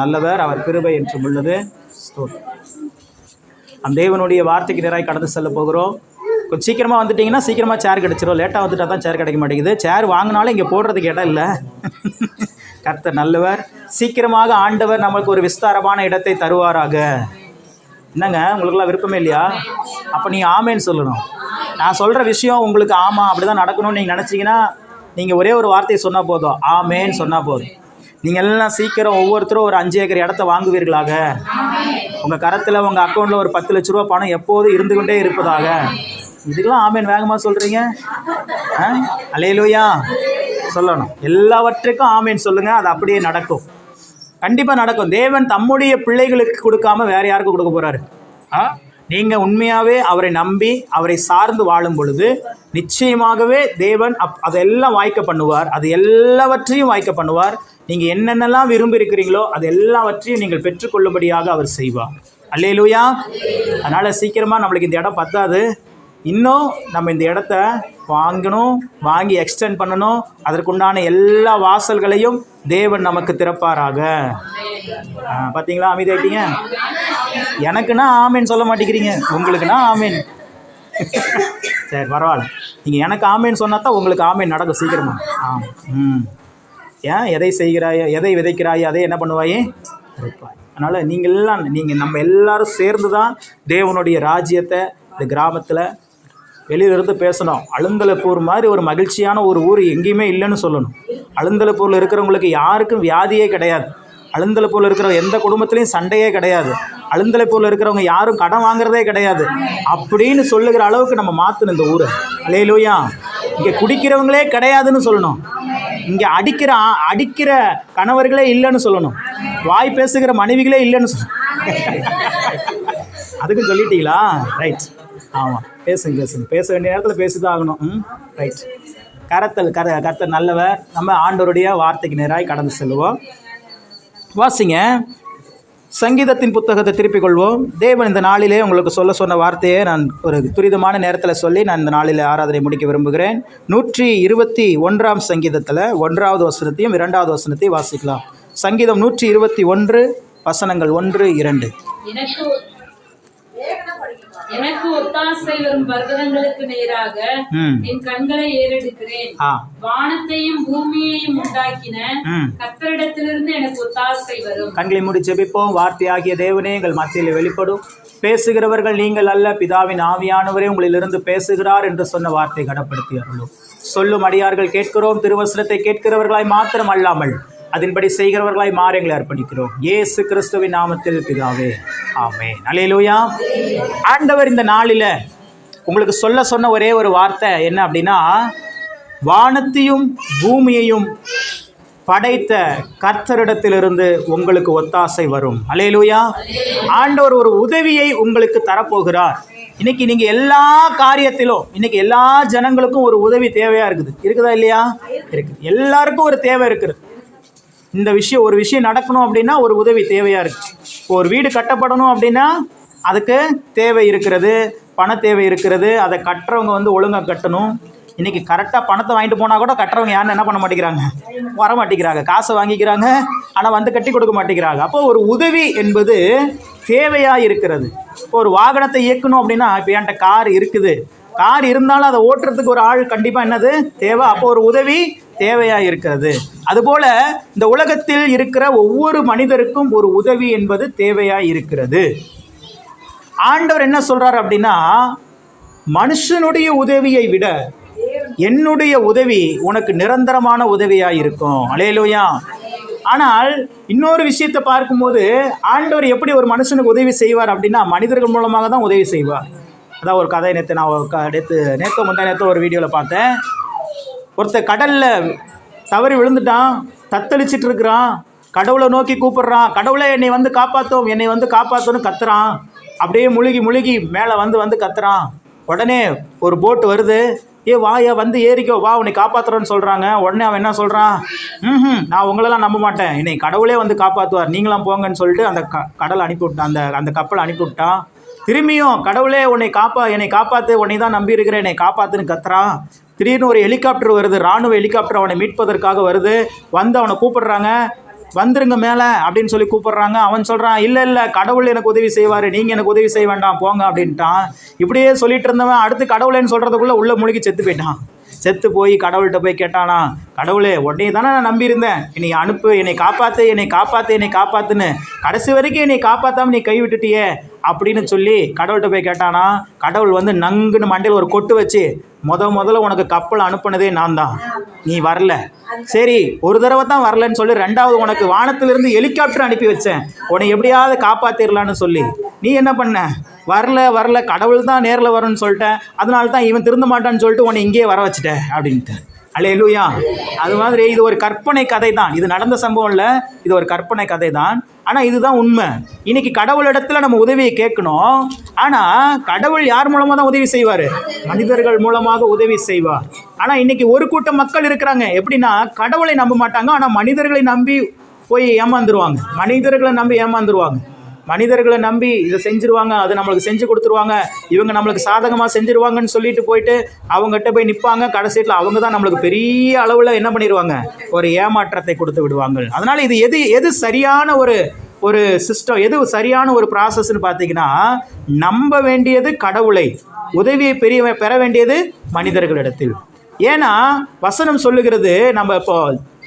நல்லவர் அவர் கிருபை என்றும் உள்ளது. ஸ்தோத்திரம். அந்த தேவனுடைய வார்த்தைக்கு நேராக கடந்து செல்ல போகிறோம். கொஞ்சம் சீக்கிரமாக வந்துட்டிங்கன்னா சீக்கிரமாக சேர் கிடச்சிரும். லேட்டாக வந்துட்டா தான் சேர் கிடைக்க மாட்டேங்குது. சேர் வாங்கினாலும் இங்கே போடுறதுக்கு இடம் இல்லை. கர்த்தர் நல்லவர். சீக்கிரமாக ஆண்டவர் நம்மளுக்கு ஒரு விஸ்தாரமான இடத்தை தருவாராக. என்னங்க? உங்களுக்குலாம் விருப்பமே இல்லையா? அப்போ நீங்கள் ஆமேன்னு சொல்லணும். நான் சொல்கிற விஷயம் உங்களுக்கு ஆமாம் அப்படி தான் நடக்கணும்னு நீங்கள் நினச்சிங்கன்னா நீங்கள் ஒரே ஒரு வார்த்தையை சொன்னால் போதும். ஆமேன்னு சொன்னால் போதும். நீங்கள் எல்லாம் சீக்கிரம் ஒவ்வொருத்தரும் ஒரு அஞ்சு ஏக்கர் இடத்த வாங்குவீர்களாக? உங்கள் கரத்தில் உங்கள் அக்கௌண்ட்டில் ஒரு பத்து லட்ச ரூபா பணம் எப்போதும் இருந்து கொண்டே இருப்பதாக. இதுக்கெல்லாம் ஆமேன் வேகமாக சொல்கிறீங்க ஆ? அலையிலோயா சொல்லணும். எல்லாவற்றுக்கும் ஆமேன் சொல்லுங்கள் அது அப்படியே நடக்கும். கண்டிப்பாக நடக்கும். தேவன் தம்முடைய பிள்ளைகளுக்கு கொடுக்காம வேறு யாருக்கும் கொடுக்க போகிறாரு ஆ? நீங்கள் உண்மையாகவே அவரை நம்பி அவரை சார்ந்து வாழும் பொழுது நிச்சயமாகவே தேவன் அப் அதெல்லாம் வாய்க்க பண்ணுவார். அது எல்லாவற்றையும் வாய்க்க பண்ணுவார். நீங்கள் என்னென்னலாம் விரும்பி இருக்கிறீங்களோ அது எல்லாவற்றையும் நீங்கள் பெற்றுக்கொள்ளும்படியாக அவர் செய்வார். அல்லேலூயா. அதனால் சீக்கிரமாக நம்மளுக்கு இந்த இடம் பத்தாது. இன்னும் நம்ம இந்த இடத்த வாங்கணும் வாங்கி எக்ஸ்டெண்ட் பண்ணணும். அதற்குண்டான எல்லா வாசல்களையும் தேவன் நமக்கு திறப்பாராக. பார்த்தீங்களா அமைதியாயிட்டீங்க எனக்குன்னா ஆமீன் சொல்ல மாட்டேங்கிறீங்க. உங்களுக்குன்னா ஆமேன். சரி பரவாயில்ல. நீங்கள் எனக்கு ஆமேன்னு சொன்னா தான் உங்களுக்கு ஆமேன் நடக்கும் சீக்கிரமா. ஆ ம். ஏன் எதை செய்கிறாயோ எதை விதைக்கிறாயோ அதை என்ன பண்ணுவாயே? அறுப்பாய் அதனால் நீங்கள் எல்லாம் நீங்கள் நம்ம எல்லாரும் சேர்ந்து தான் தேவனுடைய ராஜ்யத்தை இந்த கிராமத்தில் வெளியிலிருந்து பேசணும். அழுந்தலப்பூர் மாதிரி ஒரு மகிழ்ச்சியான ஒரு ஊர் எங்கேயுமே இல்லைன்னு சொல்லணும். அழுந்தலப்பூரில் இருக்கிறவங்களுக்கு யாருக்கும் வியாதியே கிடையாது. அழுந்தலப்பூரில் இருக்கிற எந்த குடும்பத்துலேயும் சண்டையே கிடையாது. அழுந்தலைப்பூரில் இருக்கிறவங்க யாரும் கடன் வாங்குறதே கிடையாது. அப்படின்னு சொல்லுகிற அளவுக்கு நம்ம மாற்றணும் இந்த ஊரை. அலையிலூயா. இங்கே குடிக்கிறவங்களே கிடையாதுன்னு சொல்லணும். இங்கே அடிக்கிற ஆ- அடிக்கிற கணவர்களே இல்லைன்னு சொல்லணும். வாய் பேசுகிற மனைவிகளே இல்லைன்னு சொல்லணும் அதுக்கும் சொல்லிட்டீங்களா? ரைட் ஆமாம் பேசுங்க பேசுங்க. பேச வேண்டிய நேரத்தில் பேசிதான் ஆகணும். ம்? ரைட் கரத்தல் கர கரத்தல் நல்லவர். நம்ம ஆண்டோருடைய வார்த்தைக்கு நேராக கடந்து செல்வோம் வாசிங்க. சங்கீதத்தின் புத்தகத்தை திருப்பிக் கொள்வோம். தேவன் இந்த நாளிலே உங்களுக்கு சொல்ல சொன்ன வார்த்தையை நான் ஒரு துரிதமான நேரத்தில் சொல்லி நான் இந்த நாளில் ஆராதனை முடிக்க விரும்புகிறேன். நூற்றி இருபத்தி ஒன்றாம் சங்கீதத்தில் ஒன்றாவது வசனத்தையும் இரண்டாவது வசனத்தையும் வாசிக்கலாம். சங்கீதம் நூற்றி இருபத்தி ஒன்று வசனங்கள் ஒன்று இரண்டு. எனக்கு ஒத்தாசை வரும் பர்வதங்களுக்கு நேராக என் கண்களை ஏறெடுக்கிறேன். வானத்தையும் பூமியையும் உண்டாக்கின கத்தரிடத்திலிருந்து எனக்கு ஒத்தாசை வரும். கண்களை மூடி ஜெபிப்போம். வார்த்தையாகிய தேவனே எங்கள் மத்தியில் வெளிப்படும். பேசுகிறவர்கள் நீங்கள் அல்ல பிதாவின் ஆவியானவரே உங்களிலிருந்து பேசுகிறார் என்று சொன்ன வார்த்தை கடப்படுத்தி அருளும். சொல்லும் அடியார்கள் கேட்கிறோம் திருவசனத்தை கேட்கிறவர்களாய் மாத்திரம் அல்லாமல் அதன்படி செய்கிறவர்களாய் மாற எங்களை அர்ப்பணிக்கிறோம். இயேசு கிறிஸ்துவின் நாமத்தில் பிதாவே ஆமே அலையிலூயா ஆண்டவர் இந்த நாளில் உங்களுக்கு சொல்ல சொன்ன ஒரே ஒரு வார்த்தை என்ன அப்படின்னா வானத்தையும் பூமியையும் படைத்த கர்த்தரிடத்திலிருந்து உங்களுக்கு ஒத்தாசை வரும். அலையலூயா ஆண்டவர் ஒரு உதவியை உங்களுக்கு தரப்போகிறார். இன்னைக்கு நீங்க எல்லா காரியத்திலும் இன்னைக்கு எல்லா ஜனங்களுக்கும் ஒரு உதவி தேவையா இருக்குது? இருக்குதா இல்லையா? இருக்குது. எல்லாருக்கும் ஒரு தேவை இருக்குது. இந்த விஷயம் ஒரு விஷயம் நடக்கணும் அப்படின்னா ஒரு உதவி தேவையாக இருக்கு. இப்போ ஒரு வீடு கட்டப்படணும் அப்படின்னா அதுக்கு தேவை இருக்கிறது பண தேவை இருக்கிறது அதை கட்டுறவங்க வந்து ஒழுங்காக கட்டணும். இன்னைக்கு கரெக்டாக பணத்தை வாங்கிட்டு போனால் கூட கட்டுறவங்க யாரும் என்ன பண்ண மாட்டேங்கிறாங்க? வர மாட்டேங்கிறாங்க. காசை வாங்கிக்கிறாங்க ஆனால் வந்து கட்டி கொடுக்க மாட்டேங்கிறாங்க. அப்போ ஒரு உதவி என்பது தேவையாக இருக்கிறது. இப்போ ஒரு வாகனத்தை இயக்கணும் அப்படின்னா இப்போ என்கிட்ட கார் இருக்குது. கார் இருந்தாலும் அதை ஓட்டுறதுக்கு ஒரு ஆள் கண்டிப்பாக என்னது? தேவை. அப்போ ஒரு உதவி தேவையாக இருக்கிறது. அதுபோல இந்த உலகத்தில் இருக்கிற ஒவ்வொரு மனிதருக்கும் ஒரு உதவி என்பது தேவையாக இருக்கிறது. ஆண்டவர் என்ன சொல்றாரு அப்படின்னா மனுஷனுடைய உதவியை விட என்னுடைய உதவி உனக்கு நிரந்தரமான உதவியாக இருக்கும். அலையலோயா ஆனால் இன்னொரு விஷயத்தை பார்க்கும்போது ஆண்டவர் எப்படி ஒரு மனுஷனுக்கு உதவி செய்வார் அப்படின்னா மனிதர்கள் மூலமாக தான் உதவி செய்வார். அதான் ஒரு கதை நேற்று நான் க- நேற்று நேற்று முந்தா நேற்று ஒரு வீடியோவில் பார்த்தேன். ஒருத்தர் கடலில் தவறி விழுந்துட்டான் தத்தளிச்சிட்டு இருக்கிறான் கடவுளை நோக்கி கூப்பிடுறான் கடவுளை என்னை வந்து காப்பாற்றும் என்னை வந்து காப்பாற்றணும் கத்துறான். அப்படியே முழுகி முழுகி மேலே வந்து வந்து கத்துறான். உடனே ஒரு போட் வருது. ஏ வாயா வந்து ஏறிக்கோ வா உன்னை காப்பாற்றுறேன்னு சொல்கிறாங்க உடனே அவன் என்ன சொல்கிறான் ம் நான் உங்களெல்லாம் நம்ப மாட்டேன். என்னை கடவுளே வந்து காப்பாற்றுவார் நீங்களாம் போங்கன்னு சொல்லிட்டு அந்த க கடலை அனுப்பி விட்டான் அந்த அந்த கப்பலை அனுப்பி விட்டான் திரும்பியும் கடவுளே உன்னை காப்பா என்னை காப்பாற்று உன்னை தான் நம்பியிருக்கிறேன் என்னை காப்பாற்றுன்னு கத்துறான் திடீர்னு ஒரு ஹெலிகாப்டர் வருது. ராணுவ ஹெலிகாப்டர் அவனை மீட்பதற்காக வருது. வந்து அவனை கூப்பிடுறாங்க. வந்துருங்க மேலே அப்படின்னு சொல்லி கூப்பிடுறாங்க. அவன் சொல்கிறான் இல்லை இல்லை கடவுள் எனக்கு உதவி செய்வார். நீங்கள் எனக்கு உதவி செய்ய வேண்டாம் போங்க அப்படின்ட்டான். இப்படியே சொல்லிட்டு இருந்தவன் அடுத்து கடவுளேன்னு சொல்கிறதுக்குள்ளே உள்ள முழுகி செத்து போயிட்டான். செத்து போய் கடவுள்கிட்ட போய் கேட்டானா கடவுளே உடனே தானே நான் நம்பியிருந்தேன். என்னை அனுப்பு என்னை காப்பாற்று என்னை காப்பாற்று என்னை காப்பாற்றுன்னு கடைசி வரைக்கும் என்னை காப்பாற்றாமல் நீ கை விட்டுட்டியே. அப்படின்னு சொல்லி கடவுள்கிட்ட போய் கேட்டானா கடவுள் வந்து நங்குன்னு மண்டையில் ஒரு கொட்டு வச்சு முத முதல்ல உனக்கு கப்பல் அனுப்புனதே நான் தான். நீ வரல. சரி ஒரு தடவை தான் வரலன்னு சொல்லி ரெண்டாவது உனக்கு வானத்திலிருந்து ஹெலிகாப்டர் அனுப்பி வச்சேன். உன்னை எப்படியாவது காப்பாத்திரலான்னு சொல்லி. நீ என்ன பண்ண? வரல வரல. கடவுள் தான் நேரில் வரும்னு சொல்லிட்டேன். அதனால தான் இவன் திருந்த மாட்டான்னு சொல்லிட்டு உன்னை இங்கேயே வர வச்சுட்டேன் அப்படின்ட்டு. அலையலூயா அது மாதிரி இது ஒரு கற்பனை கதை தான் இது நடந்த சம்பவம் இல்லை இது ஒரு கற்பனை கதை தான் ஆனால் இதுதான் உண்மை. இன்னைக்கு கடவுளிடத்துல நம்ம உதவியை கேட்கணும். ஆனால் கடவுள் யார் மூலமாக தான் உதவி செய்வார்? மனிதர்கள் மூலமாக உதவி செய்வார். ஆனால் இன்னைக்கு ஒரு கூட்டம் மக்கள் இருக்கிறாங்க. எப்படின்னா கடவுளை நம்ப மாட்டாங்க. ஆனால் மனிதர்களை நம்பி போய் ஏமாந்துருவாங்க. மனிதர்களை நம்பி ஏமாந்துருவாங்க. மனிதர்களை நம்பி இதை செஞ்சுருவாங்க அதை நம்மளுக்கு செஞ்சு கொடுத்துருவாங்க இவங்க நம்மளுக்கு சாதகமாக செஞ்சுருவாங்கன்னு சொல்லிட்டு போயிட்டு அவங்ககிட்ட போய் நிற்பாங்க கடைசியில் அவங்க தான் நம்மளுக்கு பெரிய அளவில் என்ன பண்ணிடுவாங்க ஒரு ஏமாற்றத்தை கொடுத்து விடுவாங்க. அதனால் இது எது எது சரியான ஒரு ஒரு சிஸ்டம் எது சரியான ஒரு ப்ராசஸ்ன்னு பார்த்தீங்கன்னா நம்ப வேண்டியது கடவுளை உதவியை பெரிய பெற வேண்டியது மனிதர்களிடத்தில். ஏன்னா வசனம் சொல்லுகிறது நம்ம இப்போ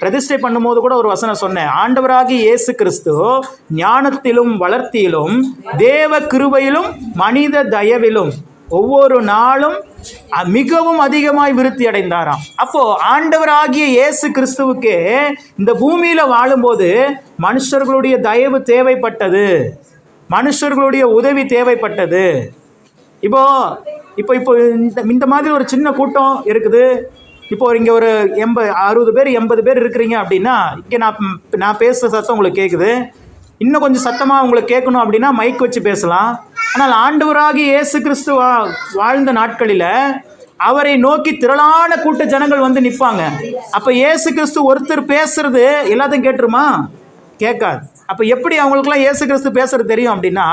பிரதிஷ்டை பண்ணும்போது கூட ஒரு வசனம் சொன்னேன். ஆண்டவராகி இயேசு கிறிஸ்து ஞானத்திலும் வளர்த்தியிலும் தேவ கிருபையிலும் மனித தயவிலும் ஒவ்வொரு நாளும் மிகவும் அதிகமாய் விருத்தி அடைந்தாராம். அப்போ ஆண்டவராகிய இயேசு கிறிஸ்துவுக்கு இந்த பூமியில வாழும்போது மனுஷர்களுடைய தயவு தேவைப்பட்டது. மனுஷர்களுடைய உதவி தேவைப்பட்டது. இப்போ இப்போ இப்போ இந்த இந்த மாதிரி ஒரு சின்ன கூட்டம் இருக்குது. இப்போ இங்கே ஒரு எண்பது அறுபது பேர் எண்பது பேர் இருக்கிறீங்க அப்படின்னா இங்கே நான் நான் பேசுகிற சத்தம் உங்களுக்கு கேட்குது இன்னும் கொஞ்சம் சத்தமாக உங்களுக்கு கேட்கணும் அப்படின்னா மைக் வச்சு பேசலாம். ஆனால் ஆண்டவராகி இயேசு கிறிஸ்து வா வாழ்ந்த நாட்களில் அவரை நோக்கி திரளான கூட்ட ஜனங்கள் வந்து நிற்பாங்க. அப்போ இயேசு கிறிஸ்து ஒருத்தர் பேசுறது எல்லாத்தையும் கேட்டுருமா? கேட்காது. அப்போ எப்படி அவங்களுக்குலாம் இயேசு கிறிஸ்து பேசுறது தெரியும் அப்படின்னா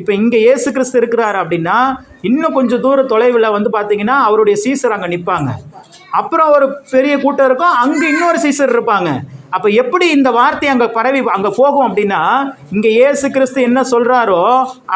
இப்போ இங்கே இயேசு கிறிஸ்து இருக்கிறாரு அப்படின்னா இன்னும் கொஞ்சம் தூர தொலைவில் வந்து பார்த்தீங்கன்னா அவருடைய சீசர் அங்கே நிற்பாங்க அப்புறம் ஒரு பெரிய கூட்டம் இருக்கும். அங்கே இன்னொரு சீசர் இருப்பாங்க. அப்போ எப்படி இந்த வார்த்தை அங்கே பரவி அங்கே போகும் அப்படின்னா இங்கே இயேசு கிறிஸ்து என்ன சொல்கிறாரோ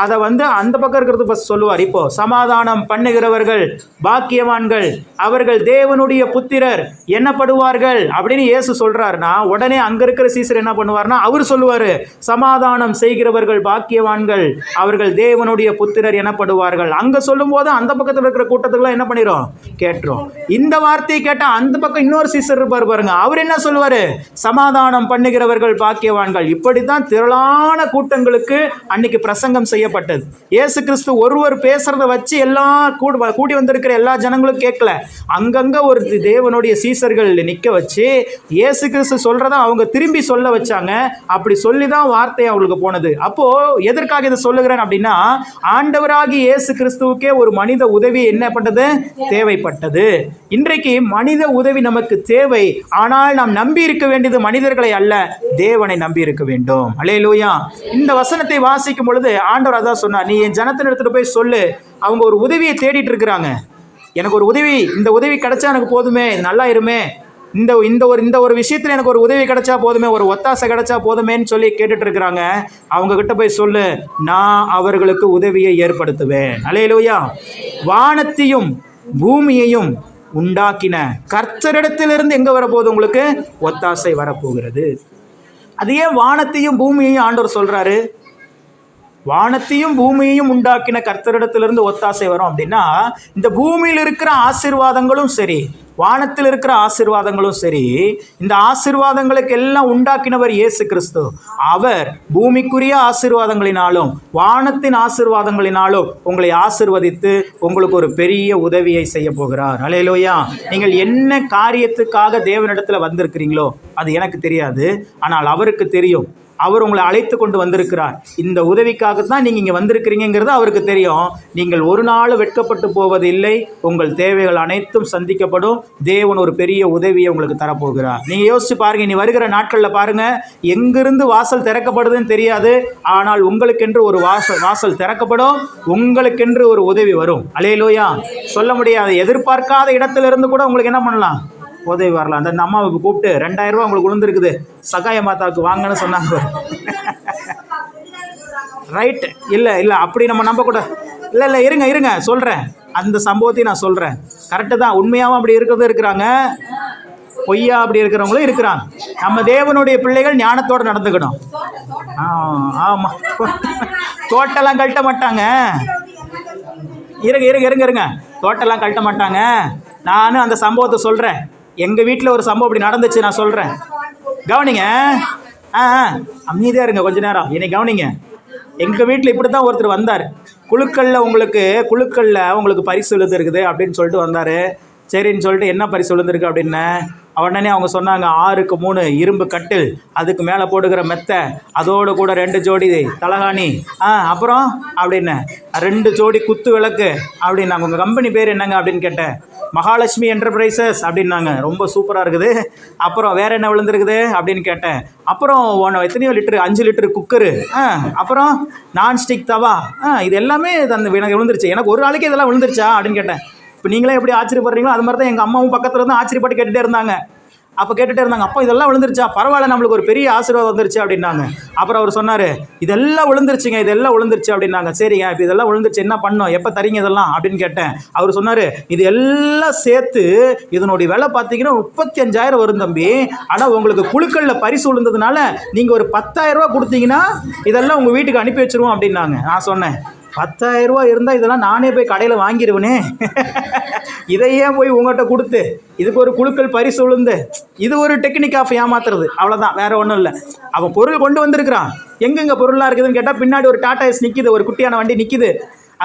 அதை வந்து அந்த பக்கம் இருக்கிறது ஃபஸ்ட் சொல்லுவார். இப்போ சமாதானம் பண்ணுகிறவர்கள் பாக்கியவான்கள் அவர்கள் தேவனுடைய புத்திரர் என்னப்படுவார்கள் அப்படின்னு இயேசு சொல்கிறாருன்னா உடனே அங்கே இருக்கிற சீசர் என்ன பண்ணுவார்னா அவர் சொல்லுவார் சமாதானம் செய்கிறவர்கள் பாக்கியவான்கள் அவர்கள் தேவனுடைய புத்திரர் எனப்படுவார்கள் அங்கே சொல்லும்போது அந்த பக்கத்தில் இருக்கிற கூட்டத்துக்குலாம் என்ன பண்ணிடும் கேட்டுரும். இந்த வார்த்தையை கேட்டால் அந்த பக்கம் இன்னொரு சீசர் இருப்பார் பாருங்க. அவர் என்ன சொல்லுவார்? சமாதானம் பண்ணுகிறவர்கள் பாக்கியவான்கள். இப்படி தான் திரளான கூட்டங்களுக்கு அன்னைக்கு பிரசங்கம் செய்யப்பட்டது. ஏசு கிறிஸ்து ஒருவர் பேசுறத வச்சு எல்லா கூடி கூடி வந்திருக்கிற எல்லா ஜனங்களும் கேட்கல. அங்கங்க ஒரு தேவனுடைய சீசர்கள் நிற்க வச்சு இயேசு கிறிஸ்து சொல்கிறத அவங்க திரும்பி சொல்ல வச்சாங்க. அப்படி சொல்லி தான் வார்த்தை அவங்களுக்கு போனது. அப்போ எதற்காக இதை சொல்லுகிறேன் அப்படின்னா ஆண்டவராகி இயேசு கிறிஸ்துவுக்கே ஒரு மனித உதவி என்ன பண்ணது தேவைப்பட்டது. இன்றைக்கு மனித உதவி நமக்கு தேவை. ஆனால் நாம் நம்பி இருக்க வேண்டியது மனிதர்களை அல்ல தேவனை நம்பி இருக்க வேண்டும். அலேலூயா இந்த வசனத்தை வாசிக்கும் பொழுது ஆண்டவர் அதான் சொன்னார் நீ என் ஜனத்தின் எடுத்துட்டு போய் சொல்லு. அவங்க ஒரு உதவியை தேடிட்டு இருக்கிறாங்க. எனக்கு ஒரு உதவி இந்த உதவி கிடைச்சா எனக்கு போதுமே நல்லா இருமே. இந்த இந்த ஒரு இந்த ஒரு விஷயத்தில் எனக்கு ஒரு உதவி கிடைச்சா போதுமே ஒரு ஒத்தாசை கிடைச்சா போதுமேன்னு சொல்லி கேட்டுட்டு இருக்கிறாங்க அவங்க கிட்ட போய் சொல்லு நான் அவர்களுக்கு உதவியை ஏற்படுத்துவேன். அலையிலோயா. வானத்தையும் பூமியையும் உண்டாக்கின கர்த்தரிடத்திலிருந்து எங்கே வரப்போகுது உங்களுக்கு? ஒத்தாசை வரப்போகிறது. அது ஏன் வானத்தையும் பூமியையும் ஆண்டவர் சொல்கிறாரு வானத்தையும் பூமியையும் உண்டாக்கின கர்த்தரிடத்திலிருந்து ஒத்தாசை வரும் அப்படின்னா இந்த பூமியில் இருக்கிற ஆசீர்வாதங்களும் சரி வானத்தில் இருக்கிற ஆசிர்வாதங்களும் சரி இந்த ஆசீர்வாதங்களுக்கு எல்லாம் உண்டாக்கினவர் இயேசு கிறிஸ்து. அவர் பூமிக்குரிய ஆசீர்வாதங்களினாலும் வானத்தின் ஆசீர்வாதங்களினாலும் உங்களை ஆசிர்வதித்து உங்களுக்கு ஒரு பெரிய உதவியை செய்ய போகிறார். அலையிலோயா நீங்கள் என்ன காரியத்துக்காக தேவனிடத்தில் வந்திருக்கிறீங்களோ அது எனக்கு தெரியாது. ஆனால் அவருக்கு தெரியும். அவர் உங்களை அழைத்து கொண்டு வந்திருக்கிறார். இந்த உதவிக்காக தான் நீங்கள் இங்கே வந்திருக்கிறீங்கிறது அவருக்கு தெரியும். நீங்கள் ஒரு நாள் வெட்கப்பட்டு போவது இல்லை உங்கள் தேவைகள் அனைத்தும் சந்திக்கப்படும். தேவன் ஒரு பெரிய உதவியை உங்களுக்கு தரப்போகிறார். நீங்கள் யோசிச்சு பாருங்கள் இனி வருகிற நாட்களில் பாருங்கள் எங்கிருந்து வாசல் திறக்கப்படுதுன்னு தெரியாது. ஆனால் உங்களுக்கென்று ஒரு வாசல் வாசல் திறக்கப்படும். உங்களுக்கென்று ஒரு உதவி வரும். அலையலோயா. சொல்ல முடியாது. எதிர்பார்க்காத இடத்துல இருந்து கூட உங்களுக்கு என்ன பண்ணலாம்? உதவி வரலாம் அந்த அந்த அம்மாவை கூப்பிட்டு ரெண்டாயிரம் ரூபா உங்களுக்கு விழுந்துருக்குது சகாய மாதாவுக்கு வாங்கன்னு சொன்னாங்க. ரைட்டு இல்லை இல்லை அப்படி நம்ம நம்பக்கூடாது இல்லை இல்லை இருங்க இருங்க சொல்கிறேன் அந்த சம்பவத்தையும் நான் சொல்கிறேன் கரெக்டு தான். உண்மையாகவும் அப்படி இருக்கிறதும் இருக்கிறாங்க. பொய்யா அப்படி இருக்கிறவங்களும் இருக்கிறாங்க. நம்ம தேவனுடைய பிள்ளைகள் ஞானத்தோடு நடந்துக்கணும். ஆ ஆமாம் தோட்டெல்லாம் கழட்ட மாட்டாங்க. இருங்க இருங்க இருங்க இருங்க. தோட்டெல்லாம் கழட்ட மாட்டாங்க. நானும் அந்த சம்பவத்தை சொல்கிறேன் எங்கள் வீட்டில் ஒரு சம்பவம் இப்படி நடந்துச்சு நான் சொல்கிறேன் கவனிங்க. ஆ ஆ. அமைதியாக இருங்க கொஞ்ச நேரம். என்னை கவனிங்க. எங்கள் வீட்டில் இப்படி தான் ஒருத்தர் வந்தார். குழுக்களில் உங்களுக்கு குழுக்களில் உங்களுக்கு பரிசு விழுந்துருக்குது அப்படின்னு சொல்லிட்டு வந்தார். சரின்னு சொல்லிட்டு என்ன பரிசு விழுந்திருக்கு அப்படின்னு? உடனே அவங்க சொன்னாங்க ஆறுக்கு மூணு இரும்பு கட்டில் அதுக்கு மேலே போடுகிற மெத்தை அதோடு கூட ரெண்டு ஜோடி தலகாணி. ஆ அப்புறம்? அப்படின்னு. ரெண்டு ஜோடி குத்து விளக்கு. அப்படின்னாங்க. உங்கள் கம்பெனி பேர் என்னங்க அப்படின்னு கேட்டேன். மகாலட்சுமி என்டர்பிரைசஸ் அப்படின்னாங்க. ரொம்ப சூப்பராக இருக்குது. அப்புறம் வேறு என்ன விழுந்திருக்குது அப்படின்னு கேட்டேன். அப்புறம் ஒன்று எத்தனையோ லிட்டரு அஞ்சு லிட்டரு குக்கரு. ஆ அப்புறம் நான்ஸ்டிக் தவா. ஆ இது எல்லாமே அந்த எனக்கு விழுந்துருச்சு. எனக்கு ஒரு நாளைக்கு இதெல்லாம் விழுந்துருச்சா அப்படின்னு கேட்டேன். இப்போ நீங்களே எப்படி ஆச்சரியப்படுறீங்களோ அது மாதிரி தான் எங்கள் அம்மாவும் பக்கத்தில் இருந்து ஆச்சரியப்பட்டு கேட்டுகிட்டே இருந்தாங்க. அப்போ கேட்டுகிட்டே இருந்தாங்க. அப்போ இதெல்லாம் விழுந்துருச்சா? பரவாயில்ல நம்மளுக்கு ஒரு பெரிய ஆசீர்வாதம் வந்துருச்சு அப்படின்னாங்க. அப்புறம் அவர் சொன்னார் இதெல்லாம் விழுந்துருச்சுங்க இதெல்லாம் விழுந்துருச்சு அப்படின்னாங்க. சரிங்க இப்போ இதெல்லாம் விழுந்துருச்சு? என்ன பண்ணோம் எப்போ தரீங்க இதெல்லாம்? அப்படின்னு கேட்டேன். அவர் சொன்னார் இது எல்லாம் சேர்த்து இதனுடைய விலை பார்த்தீங்கன்னா முப்பத்தி அஞ்சாயிரம் வரும் தம்பி. ஆனால் உங்களுக்கு குழுக்களில் பரிசு விழுந்ததுனால நீங்கள் ஒரு பத்தாயிரம் ரூபா கொடுத்தீங்கன்னா இதெல்லாம் உங்கள் வீட்டுக்கு அனுப்பி வச்சுருவோம் அப்படின்னாங்க. நான் சொன்னேன். பத்தாயிரம் ரூபா இருந்தால் இதெல்லாம் நானே போய் கடையில் வாங்கிடுவேனே இதையே போய் உங்கள்கிட்ட கொடுத்து இதுக்கு ஒரு குழுக்கள் பரிசு விழுந்து இது ஒரு டெக்னிக் ஆஃப் ஏமாத்துறது. அவ்வளோதான் வேற ஒன்றும் இல்லை. அவன் பொருள் கொண்டு வந்திருக்கிறான். எங்கெங்க பொருளாக இருக்குதுன்னு கேட்டால் பின்னாடி ஒரு டாடா எஸ் நிற்கிது ஒரு குட்டியான வண்டி நிற்கிது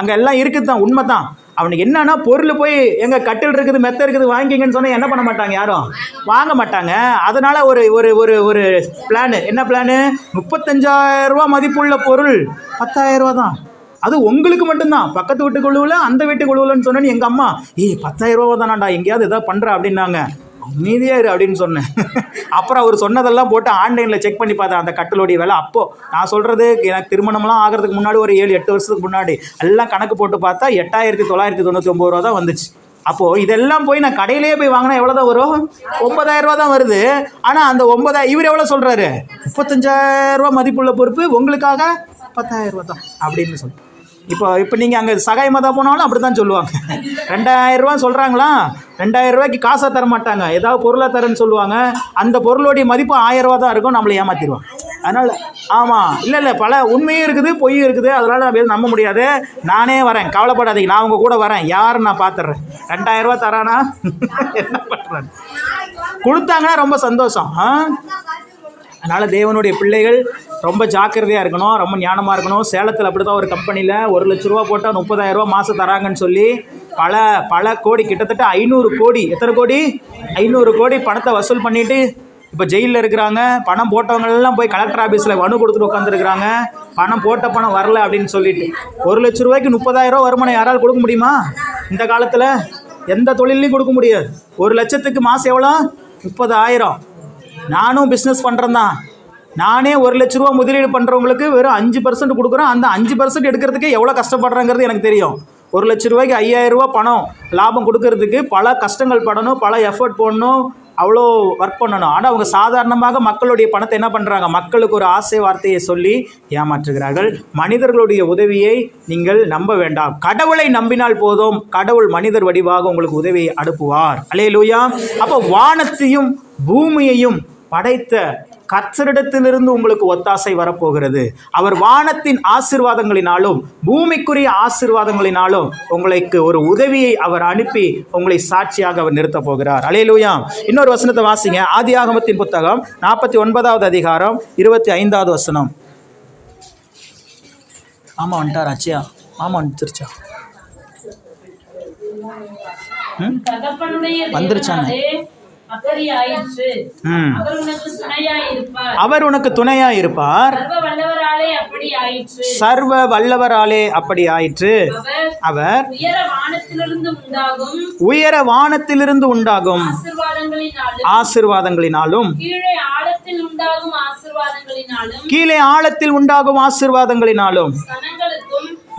அங்கே எல்லாம் இருக்குது தான் உண்மை தான் அவனுக்கு என்னன்னா பொருள் போய் எங்கே கட்டில் இருக்குது மெத்த இருக்குது வாங்கிங்கன்னு சொன்னால் என்ன பண்ண மாட்டாங்க யாரும்? வாங்க மாட்டாங்க. அதனால் ஒரு ஒரு ஒரு ஒரு பிளானு என்ன பிளானு முப்பத்தஞ்சாயிரம் ரூபா மதிப்புள்ள பொருள். பத்தாயிரம் ரூபா தான் அது உங்களுக்கு மட்டும்தான். பக்கத்து வீட்டு குழுவில் அந்த வீட்டு குழுவில்னு சொன்னேன்னு எங்கள் அம்மா ஏய் பத்தாயிரம் ரூபா தானாண்டா எங்கேயாவது எதாவது பண்ணுற அப்படின்னாங்க. அமைதியாக இரு அப்படின்னு சொன்னேன். அப்புறம் அவர் சொன்னதெல்லாம் போட்டு ஆன்லைனில் செக் பண்ணி பார்த்தேன். அந்த கட்டிலோடைய விலை அப்போ. நான் சொல்கிறது எனக்கு திருமணம்லாம் ஆகிறதுக்கு முன்னாடி ஒரு ஏழு எட்டு வருஷத்துக்கு முன்னாடி. எல்லாம் கணக்கு போட்டு பார்த்தா எட்டாயிரத்தி தொள்ளாயிரத்தி தொண்ணூற்றி ஒம்பது ரூபா தான் வந்துச்சு. அப்போது இதெல்லாம் போய் நான் கடையிலேயே போய் வாங்கினா எவ்வளோ தான் வரும்? ஒன்பதாயிரம் ரூபா தான் வருது. ஆனால் அந்த ஒன்பதாயிரம் இவர் எவ்வளோ சொல்கிறாரு முப்பத்தஞ்சாயிரம் ரூபா மதிப்புள்ள பொறுப்பு உங்களுக்காக பத்தாயிரம் ரூபா தான் அப்படின்னு சொல்லி. இப்போ இப்போ நீங்கள் அங்கே சகாய மதா போனாலும் அப்படி தான் சொல்லுவாங்க ரெண்டாயிரரூவா சொல்கிறாங்களா ரெண்டாயிரம் ரூபாய்க்கு காசாக தர மாட்டாங்க. ஏதாவது பொருளாக தரேன்னு சொல்லுவாங்க. அந்த பொருளுடைய மதிப்பு ஆயிரரூவா தான் இருக்கும் நம்மளை ஏமாற்றிடுவாங்க அதனால் ஆமாம் இல்லை இல்லை பல உண்மையும் இருக்குது பொய்யும் இருக்குது. அதனால் நான் நம்ப முடியாது. நானே வரேன். கவலைப்படாதீங்க. நான் உங்கள் கூட வரேன். யார் நான் பார்த்துட்றேன் ரெண்டாயிரரூவா தரானா? என்ன பண்ணுறேன் கொடுத்தாங்கன்னா ரொம்ப சந்தோஷம். ஆ? அதனால் தேவனுடைய பிள்ளைகள் ரொம்ப ஜாக்கிரதையாக இருக்கணும் ரொம்ப ஞானமாக இருக்கணும். சேலத்தில் அப்படி தான் ஒரு கம்பெனியில் ஒரு லட்ச ரூபா போட்டால் முப்பதாயிரரூபா மாதம் தராங்கன்னு சொல்லி பல பல கோடி கிட்டத்தட்ட ஐநூறு கோடி எத்தனை கோடி? ஐநூறு கோடி பணத்தை வசூல் பண்ணிவிட்டு இப்போ ஜெயிலில் இருக்கிறாங்க. பணம் போட்டவங்கெல்லாம் போய் கலெக்டர் ஆஃபீஸில் மனு கொடுத்துட்டு உட்காந்துருக்குறாங்க பணம் போட்ட பணம் வரல அப்படின்னு சொல்லிட்டு. ஒரு லட்ச ரூபாய்க்கு முப்பதாயிரரூபா வருமானம் யாரால் கொடுக்க முடியுமா? இந்த காலத்தில் எந்த தொழிலையும் கொடுக்க முடியாது. ஒரு லட்சத்துக்கு மாதம் எவ்வளோ? முப்பதாயிரம். நானும் பிஸ்னஸ் பண்ணுறேன் தான். நானே ஒரு லட்ச ரூபா முதலீடு பண்ணுறவங்களுக்கு வெறும் அஞ்சு பர்சன்ட் கொடுக்குறோம் அந்த அஞ்சு பர்சன்ட் எடுக்கிறதுக்கே எவ்வளோ கஷ்டப்படுறேங்கிறது எனக்கு தெரியும். ஒரு லட்ச ரூபாய்க்கு ஐயாயிரம் ரூபா பணம் லாபம் கொடுக்கறதுக்கு பல கஷ்டங்கள் படணும் பல எஃபர்ட் போடணும். அவ்வளோ ஒர்க் பண்ணணும். ஆனால் அவங்க சாதாரணமாக மக்களுடைய பணத்தை என்ன பண்ணுறாங்க மக்களுக்கு ஒரு ஆசை வார்த்தையை சொல்லி ஏமாற்றுகிறார்கள். மனிதர்களுடைய உதவியை நீங்கள் நம்ப வேண்டாம். கடவுளை நம்பினால் போதும். கடவுள் மனிதர் வடிவாக உங்களுக்கு உதவியை அனுப்புவார். அலையலூயா அப்போ வானத்தையும் பூமியையும் படைத்த கர்த்தரிடத்திலிருந்து உங்களுக்கு ஒத்தாசை வரப்போகிறது. அவர் வானத்தின் ஆசிர்வாதங்களினாலும் பூமிக்குரிய ஆசிர்வாதங்களினாலும் உங்களுக்கு ஒரு உதவியை அவர் அனுப்பி உங்களை சாட்சியாக அவர் நிறுத்தப் போகிறார். அலையலூயா இன்னொரு வசனத்தை வாசிங்க. ஆதியாகமத்தின் புத்தகம் நாற்பத்தி ஒன்பதாவது அதிகாரம் இருபத்தி ஐந்தாவது வசனம். ஆமாம் வந்துட்டார்? அச்சியா ஆமாம் வந்துருச்சா? ம் அவர் உனக்கு துணையாய் இருப்பார் சர்வ வல்லவராலே அப்படி ஆயிற்று. அவர் உயர வானத்திலிருந்து உண்டாகும். ஆசிர்வாதங்களினாலும். கீழே ஆழத்தில் உண்டாகும் ஆசிர்வாதங்களினாலும்.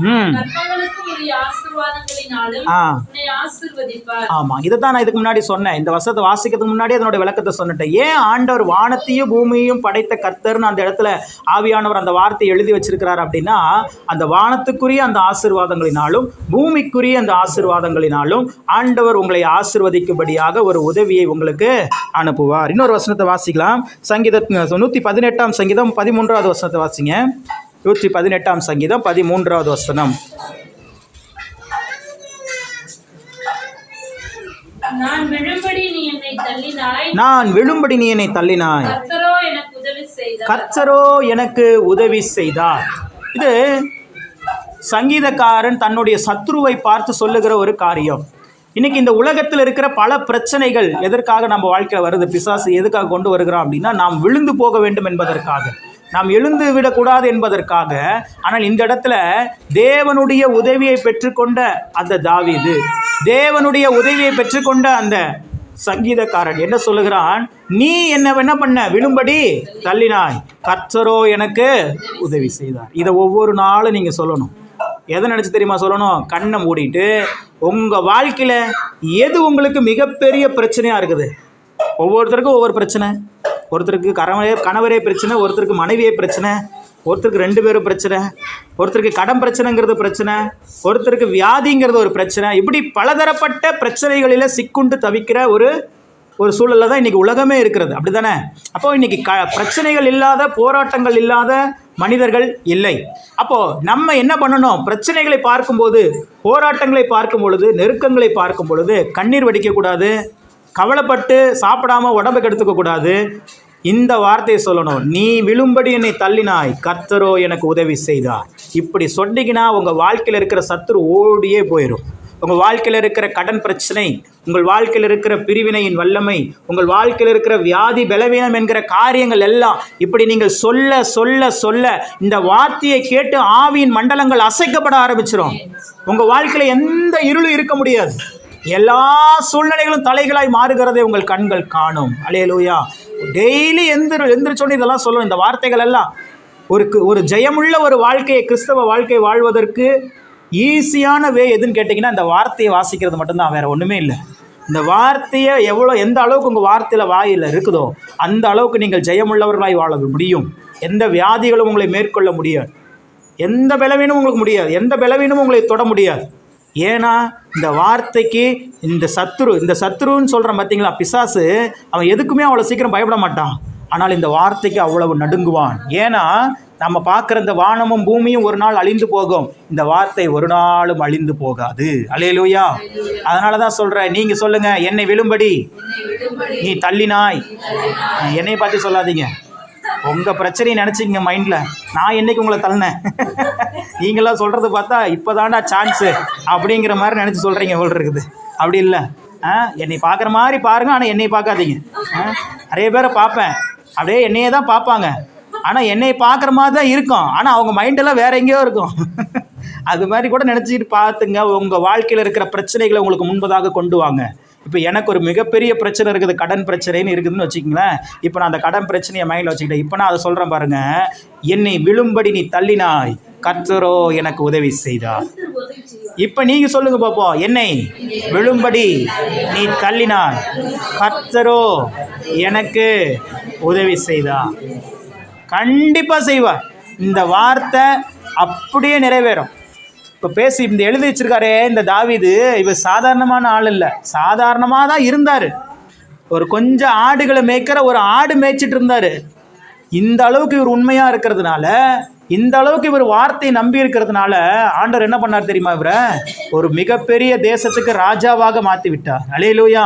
கீழே ஆழத்தில் உண்டாகும் ஆசிர்வாதங்களினாலும் ஸ்தனங்களுக்கும் ம். கற்பங்களுக்கும் உரிய ஆசிர்வாதங்களை ஆசீர்வாதங்களினாலும் ஆ. உன்னை ஆசீர்வதிப்பார். ஆமாம் இதை தான் நான் இதுக்கு முன்னாடி சொன்னேன். இந்த வசனத்தை வாசிக்கிறதுக்கு முன்னாடி அதனோட விளக்கத்தை சொன்னிட்டேன். ஏன் ஆண்டவர் வானத்தையும் பூமியையும் படைத்த கர்த்தர்னு அந்த இடத்துல ஆவியானவர் அந்த வார்த்தையை எழுதி வச்சிருக்கிறார் அப்படின்னா அந்த வானத்துக்குரிய அந்த ஆசீர்வாதங்களினாலும் பூமிக்குரிய அந்த ஆசீர்வாதங்களினாலும் ஆண்டவர் உங்களை ஆசீர்வதிக்கும்படியாக ஒரு உதவியை உங்களுக்கு அனுப்புவார். இன்னொரு வசனத்தை வாசிக்கலாம். சங்கீத நூற்றி பதினெட்டாம் சங்கீதம் பதிமூன்றாவது வசனத்தை வாசிங்க. நூற்றி பதினெட்டாம் சங்கீதம் பதிமூன்றாவது வசனம். நான் விழும்படி நீ என்னை தள்ளினாய். கர்த்தரோ எனக்கு உதவி செய்தார். இது சங்கீதக்காரன் தன்னுடைய சத்ருவை பார்த்து சொல்லுகிற ஒரு காரியம். இன்னைக்கு இந்த உலகத்தில் இருக்கிற பல பிரச்சனைகள் எதற்காக நம்ம வாழ்க்கையில் வருது? பிசாசு எதுக்காக கொண்டு வருகிறோம் அப்படின்னா நாம் விழுந்து போக வேண்டும் என்பதற்காக. நாம் எழுந்து விடக்கூடாது என்பதற்காக ஆனால் இந்த இடத்துல தேவனுடைய உதவியை பெற்றுக்கொண்ட அந்த தாவிது தேவனுடைய உதவியை பெற்றுக்கொண்ட அந்த சங்கீதக்காரன் என்ன சொல்லுகிறான்? நீ என்ன என்ன பண்ண விழும்படி தள்ளினாய். கர்த்தரோ எனக்கு உதவி செய்தார். இதை ஒவ்வொரு நாளும் நீங்கள் சொல்லணும். எதை நினச்சி தெரியுமா சொல்லணும்? கண்ணை மூடிட்டு உங்கள் வாழ்க்கையில் எது உங்களுக்கு மிகப்பெரிய பிரச்சனையாக இருக்குது? ஒவ்வொருத்தருக்கும் ஒவ்வொரு பிரச்சனை. ஒருத்தருக்கு கணவரே கணவரே பிரச்சனை ஒருத்தருக்கு மனைவியே பிரச்சனை ஒருத்தருக்கு ரெண்டு பேரும் பிரச்சனை ஒருத்தருக்கு கடன் பிரச்சனைங்கிறது பிரச்சனை ஒருத்தருக்கு வியாதிங்கிறது ஒரு பிரச்சனை. இப்படி பலதரப்பட்ட பிரச்சனைகளில் சிக்குண்டு தவிக்கிற ஒரு ஒரு சூழலில் தான் இன்றைக்கி உலகமே இருக்கிறது. அப்படி தானே அப்போது இன்றைக்கி க பிரச்சனைகள் இல்லாத போராட்டங்கள் இல்லாத மனிதர்கள் இல்லை. அப்போது நம்ம என்ன பண்ணணும்? பிரச்சனைகளை பார்க்கும்போது போராட்டங்களை பார்க்கும் பொழுது நெருக்கங்களை பார்க்கும் பொழுது கண்ணீர் வடிக்கக்கூடாது கவலைப்பட்டு சாப்பிடாம உடம்பு கெடுத்துக்கக்கூடாது இந்த வார்த்தையை சொல்லணும். நீ விழும்படி என்னை தள்ளினாய். கர்த்தரோ எனக்கு உதவி செய்தார். இப்படி சொன்னீங்கன்னா உங்கள் வாழ்க்கையில் இருக்கிற சத்துரு ஓடியே போயிடும் உங்கள் வாழ்க்கையில் இருக்கிற கடன் பிரச்சனை உங்கள் வாழ்க்கையில் இருக்கிற பிரிவினையின் வல்லமை உங்கள் வாழ்க்கையில் இருக்கிற வியாதி பலவீனம் என்கிற காரியங்கள் எல்லாம் இப்படி நீங்கள் சொல்ல சொல்ல சொல்ல இந்த வார்த்தையை கேட்டு ஆவியின் மண்டலங்கள் அசைக்கப்பட ஆரம்பிச்சிடும் உங்கள் வாழ்க்கையில் எந்த இருளும் இருக்க முடியாது. எல்லா சூழ்நிலைகளும் தலைகளாய் மாறுகிறதை உங்கள் கண்கள் காணும். அலையலூயா டெய்லி எந்திர எந்திரிச்சோன்னு இதெல்லாம் சொல்லணும். இந்த வார்த்தைகள் எல்லாம் ஒரு ஒரு ஜெயமுள்ள ஒரு வாழ்க்கையை கிறிஸ்தவ வாழ்க்கை வாழ்வதற்கு ஈஸியான வே எதுன்னு கேட்டிங்கன்னா இந்த வார்த்தையை வாசிக்கிறது மட்டும்தான் வேறு ஒன்றுமே இல்லை. இந்த வார்த்தையை எவ்வளோ எந்த அளவுக்கு உங்கள் வார்த்தையில் வாயில் இருக்குதோ அந்த அளவுக்கு நீங்கள் ஜெயமுள்ளவர்களாய் வாழ முடியும். எந்த வியாதிகளும் உங்களை மேற்கொள்ள முடியாது. எந்த பலவீனமும் உங்களுக்கு முடியாது. எந்த பலவீனமும் உங்களை தொட முடியாது. ஏன்னா இந்த வார்த்தைக்கு இந்த சத்ரு இந்த சத்ருன்னு சொல்கிறேன் பார்த்தீங்களா பிசாசு அவன் எதுக்குமே அவ்வளோ சீக்கிரம் பயப்பட மாட்டான். ஆனால் இந்த வார்த்தைக்கு அவ்வளவு நடுங்குவான். ஏன்னா நம்ம பார்க்குற இந்த வானமும் பூமியும் ஒரு நாள் அழிந்து போகும். இந்த வார்த்தை ஒரு நாளும் அழிந்து போகாது. அலையலூயா அதனால தான் சொல்கிறேன் நீங்கள் சொல்லுங்கள் என்னை விழும்படி நீ தள்ளினாய். என்னை பார்த்து சொல்லாதீங்க. உங்கள் பிரச்சனையை நினச்சிங்க மைண்டில் நான் என்னைக்கு உங்களை தள்ளினேன்? நீங்களாம் சொல்கிறது பார்த்தா இப்போ தாண்டா சான்ஸு அப்படிங்கிற மாதிரி நினச்சி சொல்கிறீங்க போல் இருக்குது. அப்படி இல்லை. ஆ என்னை பார்க்குற மாதிரி பாருங்கள் ஆனால் என்னை பார்க்காதீங்க. ஆ நிறைய பேரை பார்ப்பேன். அப்படியே என்னையே தான் பார்ப்பாங்க. ஆனால் என்னை பார்க்குற மாதிரி தான் இருக்கும். ஆனால் அவங்க மைண்டெல்லாம் வேற எங்கேயோ இருக்கும். அது மாதிரி கூட நினச்சிட்டு பார்த்துங்க. உங்கள் வாழ்க்கையில் இருக்கிற பிரச்சனைகளை உங்களுக்கு முன்பதாக கொண்டு வாங்க. இப்போ எனக்கு ஒரு மிகப்பெரிய பிரச்சனை இருக்குது கடன் பிரச்சனைன்னு இருக்குதுன்னு வச்சுக்கிங்களேன். இப்போ நான் அந்த கடன் பிரச்சனையை மைண்டில் வச்சுக்கிட்டேன். இப்போ நான் அதை சொல்கிறேன் பாருங்க. என்னை விழும்படி நீ தள்ளினாய். கர்த்தரோ எனக்கு உதவி செய்தார். இப்போ நீங்கள் சொல்லுங்க பார்ப்போம் என்னை விழும்படி நீ தள்ளினாய். கர்த்தரோ எனக்கு உதவி செய்தார். கண்டிப்பாக செய்வார். இந்த வார்த்தை அப்படியே நிறைவேறும். இப்போ பேசி இந்த எழுதி வச்சிருக்காரே இந்த தாவிது இவர் சாதாரணமான ஆள் இல்லை. சாதாரணமாக தான் இருந்தார். ஒரு கொஞ்சம் ஆடுகளை மேய்க்கிற ஒரு ஆடு மேய்ச்சிட்டு இருந்தார். இந்த அளவுக்கு இவர் உண்மையாக இருக்கிறதுனால இந்த அளவுக்கு இவர் வார்த்தையை நம்பி இருக்கிறதுனால ஆண்டவர் என்ன பண்ணார் தெரியுமா இவரை? ஒரு மிகப்பெரிய தேசத்துக்கு ராஜாவாக மாற்றி விட்டார் அலையிலூயா.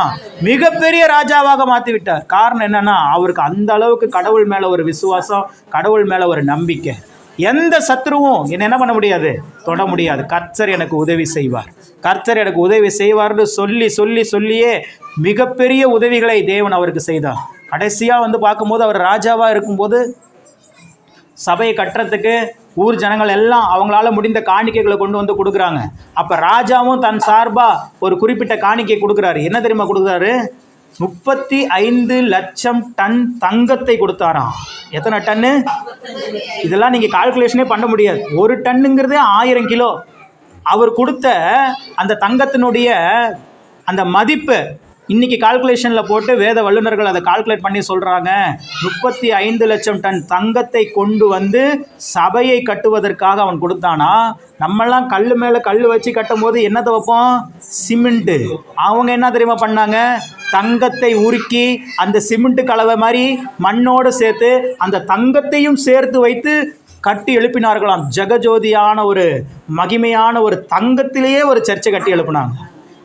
மிகப்பெரிய ராஜாவாக மாற்றி விட்டார் காரணம் என்னன்னா அவருக்கு அந்த அளவுக்கு கடவுள் மேலே ஒரு விசுவாசம் கடவுள் மேலே ஒரு நம்பிக்கை. எந்த சத்ருவும் என்ன என்ன பண்ண முடியாது? தொட முடியாது. கர்த்தர் எனக்கு உதவி செய்வார். கர்த்தர் எனக்கு உதவி செய்வார்னு சொல்லி சொல்லி சொல்லியே மிகப்பெரிய உதவிகளை தேவன் அவருக்கு செய்தார். கடைசியாக வந்து பார்க்கும்போது அவர் ராஜாவாக இருக்கும்போது சபையை கட்டுறதுக்கு ஊர் ஜனங்கள் எல்லாம் அவங்களால முடிந்த காணிக்கைகளை கொண்டு வந்து கொடுக்குறாங்க. அப்போ ராஜாவும் தன் சார்பாக ஒரு குறிப்பிட்ட காணிக்கை கொடுக்குறாரு. என்ன தெரியுமா கொடுக்குறாரு? முப்பத்தி ஐந்து லட்சம் டன் தங்கத்தை கொடுத்தாராம். எத்தனை டன்னு? இதெல்லாம் நீங்கள் கால்குலேஷனே பண்ண முடியாது. ஒரு டன்னுங்கிறதே ஆயிரம் கிலோ. அவர் கொடுத்த அந்த தங்கத்தினுடைய அந்த மதிப்பு இன்னைக்கு கால்குலேஷனில் போட்டு வேத வல்லுநர்கள் அதை கால்குலேட் பண்ணி சொல்கிறாங்க முப்பத்தி ஐந்து லட்சம் டன் தங்கத்தை கொண்டு வந்து சபையை கட்டுவதற்காக அவன் கொடுத்தானா? நம்மெல்லாம் கல் மேலே கல் வச்சு கட்டும் போது என்னத்தை வைப்போம்? சிமெண்ட்டு அவங்க என்ன தெரியுமா பண்ணாங்க? தங்கத்தை உருக்கி அந்த சிமெண்ட் கலவை மாதிரி மண்ணோடு சேர்த்து அந்த தங்கத்தையும் சேர்த்து வைத்து கட்டி எழுப்பினார்களாம். ஜெகஜோதியான ஒரு மகிமையான ஒரு தங்கத்திலேயே ஒரு சர்ச்சை கட்டி எழுப்பினாங்க.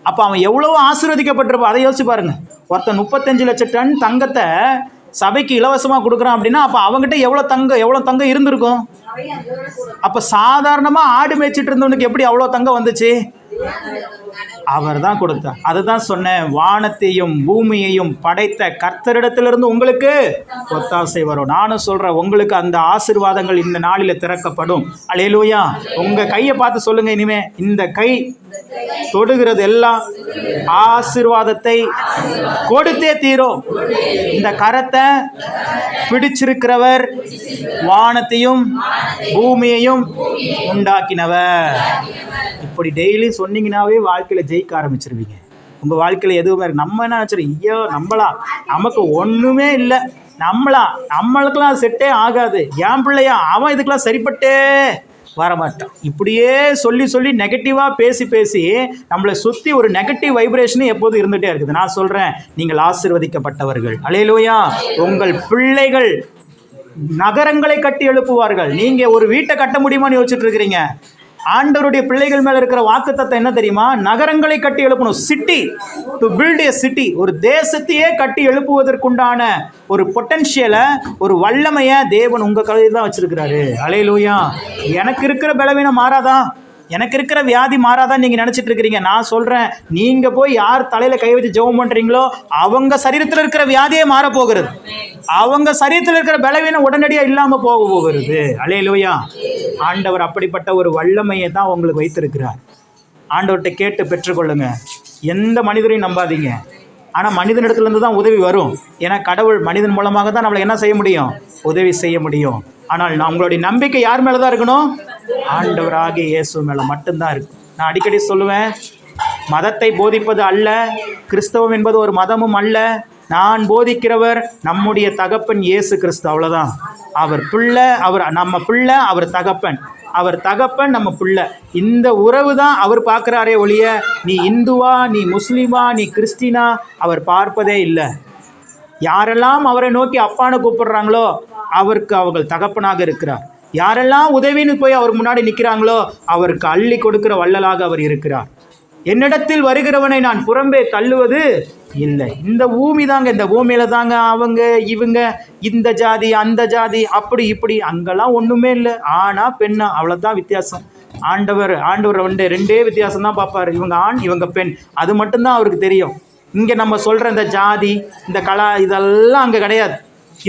அப்போ அவன் எவ்வளோ ஆசீர்வதிக்கப்பட்டிருப்பான் அதை யோசிச்சு பாருங்க. ஒருத்தன் முப்பத்தஞ்சு லட்சம் டன் தங்கத்தை சபைக்கு இலவசமாக கொடுக்குறான் அப்படின்னா அப்போ அவங்ககிட்ட எவ்வளோ தங்கம் எவ்வளோ தங்கம் இருந்திருக்கும்? அப்போ சாதாரணமாக ஆடு மேய்ச்சிட்டு இருந்தவனுக்கு எப்படி அவ்வளோ தங்கம் வந்துச்சு? அவர் தான் கொடுத்தார். அதுதான் சொன்னேன் வானத்தையும் பூமியையும் படைத்த கர்த்தரிடத்திலிருந்து உங்களுக்கு ஒத்தாசை வரும். நானும் சொல்கிறேன் உங்களுக்கு அந்த ஆசீர்வாதங்கள் இந்த நாளில் திறக்கப்படும். அலையலூயா உங்கள் கையை பார்த்து சொல்லுங்க இனிமே. இந்த கை தொடுகிறது எல்லாம் ஆசீர்வாதத்தை கொடுத்தே தீரும். இந்த கரத்தை பிடிச்சிருக்கிறவர் வானத்தையும் பூமியையும் உண்டாக்கினவர். இப்படி டெய்லி சொன்னீங்கன்னாவே வாழ்க்கையில் ஜெயிக்க ஆரம்பிச்சிருவீங்க. உங்கள் வாழ்க்கையில் எதுவுமே இருக்கு. நம்ம என்ன நினச்சிடும் ஐயோ நம்மளா? நமக்கு ஒன்றுமே இல்லை. நம்மளா? நம்மளுக்கெல்லாம் செட்டே ஆகாது. என் பிள்ளையா? அவன் இதுக்கெல்லாம் சரிப்பட்டே வரமாட்டான். இப்படியே சொல்லி சொல்லி நெகட்டிவாக பேசி பேசி நம்மளை சுற்றி ஒரு நெகட்டிவ் வைப்ரேஷனும் எப்போதும் இருந்துகிட்டே இருக்குது. நான் சொல்கிறேன் நீங்கள் ஆசிர்வதிக்கப்பட்டவர்கள். அலையிலோயா உங்கள் பிள்ளைகள் நகரங்களை கட்டி எழுப்புவார்கள். நீங்கள் ஒரு வீட்டை கட்ட முடியுமான்னு யோசிச்சுட்டு இருக்கிறீங்க. ஆண்டவருடைய பிள்ளைகள் மேல இருக்கிற வாக்குத்தத்தம் என்ன தெரியுமா? நகரங்களை கட்டி எழுப்பணும். City to build a city ஒரு தேசத்தையே கட்டி எழுப்புவதற்குண்டான ஒரு பொட்டன்ஷியலை ஒரு வல்லமையை தேவன் உங்க கதையில் தான் வச்சிருக்கிறாரு. அலையிலூயா எனக்கு இருக்கிற பலவீனம் மாறாதான் எனக்கு இருக்கிற வியாதி மாறாதான் நீங்க நினைச்சிட்டு இருக்கிறீங்க? நான் சொல்றேன் நீங்க போய் யார் தலையில கை வச்சு ஜெபம் பண்றீங்களோ அவங்க சரீரத்தில் இருக்கிற வியாதியே மாற போகிறது அவங்க சரீரத்தில் இருக்கிற பலவீனம் உடனடியாக இல்லாம போக போகிறது. அலையிலோயா. ஆண்டவர் அப்படிப்பட்ட ஒரு வல்லமையை தான் உங்களுக்கு வைத்திருக்கிறார். ஆண்டவர்கிட்ட கேட்டு பெற்றுக்கொள்ளுங்க. எந்த மனிதரையும் நம்பாதீங்க. ஆனால் மனிதனிடத்துலேருந்து தான் உதவி வரும். ஏன்னா கடவுள் மனிதன் மூலமாக தான் நம்மளை என்ன செய்ய முடியும்? உதவி செய்ய முடியும். ஆனால் நான் உங்களுடைய நம்பிக்கை யார் மேலே தான் இருக்கணும்? ஆண்டவராகிய இயேசு மேலே மட்டும்தான் இருக்கு. நான் அடிக்கடி சொல்லுவேன் மதத்தை போதிப்பது அல்ல கிறிஸ்தவம் என்பது ஒரு மதமும் அல்ல. நான் போதிக்கிறவர் நம்முடைய தகப்பன் இயேசு கிறிஸ்து அவ்வளோதான் அவர் பிள்ளை அவர் நம்ம பிள்ளை அவர் தகப்பன். அவர் தகப்பன் நம்ம பிள்ளை. இந்த உறவு தான் அவர் பார்க்குறாரே ஒழிய நீ இந்துவா நீ முஸ்லீமா நீ கிறிஸ்டினா அவர் பார்ப்பதே இல்லை. யாரெல்லாம் அவரை நோக்கி அப்பான்னு கூப்பிடுறாங்களோ அவருக்கு அவர்கள் தகப்பனாக இருக்கிறார். யாரெல்லாம் உதவின்னு போய் அவர் முன்னாடி நிற்கிறாங்களோ அவருக்கு அள்ளி கொடுக்கிற வள்ளலாக அவர் இருக்கிறார். என்னிடத்தில் வருகிறவனை நான் புறம்பே தள்ளுவது இல்லை. இந்த பூமி தாங்க இந்த பூமியில தாங்க அவங்க இவங்க இந்த ஜாதி அந்த ஜாதி அப்படி இப்படி அங்கெல்லாம் ஒன்றுமே இல்லை. ஆனா பெண்ணா அவ்வளோதான் வித்தியாசம். ஆண்டவர் ஆண்டவர் வந்து ரெண்டே வித்தியாசம் தான் பார்ப்பாரு. இவங்க ஆண் இவங்க பெண். அது மட்டும்தான் அவருக்கு தெரியும். இங்கே நம்ம சொல்கிற இந்த ஜாதி இந்த கலா இதெல்லாம் அங்கே கிடையாது.